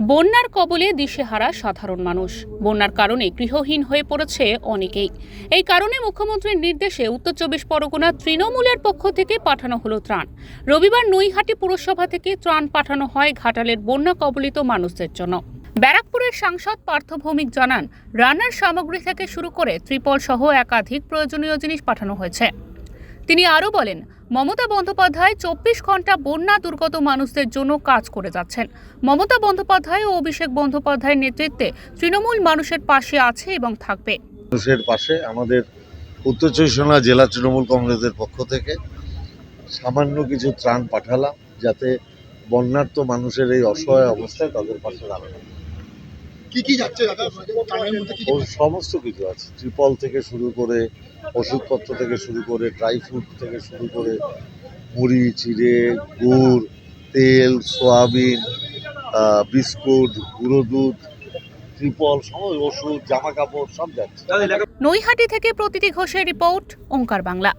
বন্যার কবলে দিশেহারা সাধারণ মানুষ। বন্যার কারণে গৃহহীন হয়ে পড়েছে অনেকেই। এই কারণে মুখ্যমন্ত্রীর নির্দেশে উত্তর চব্বিশ পরগনা তৃণমূলের পক্ষ থেকে পাঠানো হলো ত্রাণ। রবিবার নৈহাটি পুরসভা থেকে ত্রাণ পাঠানো হয় ঘাটালের বন্যা কবলিত মানুষদের জন্য। ব্যারাকপুরের সাংসদ পার্থ ভৌমিক জানান, রান্নার সামগ্রী থেকে শুরু করে ত্রিপল সহ একাধিক প্রয়োজনীয় জিনিস পাঠানো হয়েছে। তিনি আরও বলেন, মমতা বন্দ্যোপাধ্যায় চব্বিশ ঘণ্টা বন্যা দুর্গত মানুষদের জন্য কাজ করে যাচ্ছেন। মমতা বন্দ্যোপাধ্যায় ও অভিষেক বন্দ্যোপাধ্যায়ের নেতৃত্বে তৃণমূল মানুষের পাশে আছে এবং থাকবে। মানুষের পাশে আমাদের উত্তর চব্বিশ জেলা তৃণমূল কংগ্রেসের পক্ষ থেকে সামান্য কিছু ত্রাণ পাঠালাম যাতে বন্যার্ত মানুষের এই অসহায় অবস্থায় তাদের পাশে দাঁড়ানো কি কি যাচ্ছে দাদা? ত্রাণের মধ্যে কি কি ও সমস্ত কিছু আছে। ত্রিপল থেকে শুরু করে ওষুধপত্র থেকে শুরু করে ড্রাই ফ্রুট থেকে শুরু করে মুড়ি চিড়ে গুড় তেল সয়াবিন বিস্কুট গুঁড়ো দুধ ত্রিপল সমস্ত ওষুধ জামা কাপড় সব যাচ্ছে। নৈহাটি থেকে প্রতিটি ঘোষের রিপোর্ট ওঙ্কার বাংলা।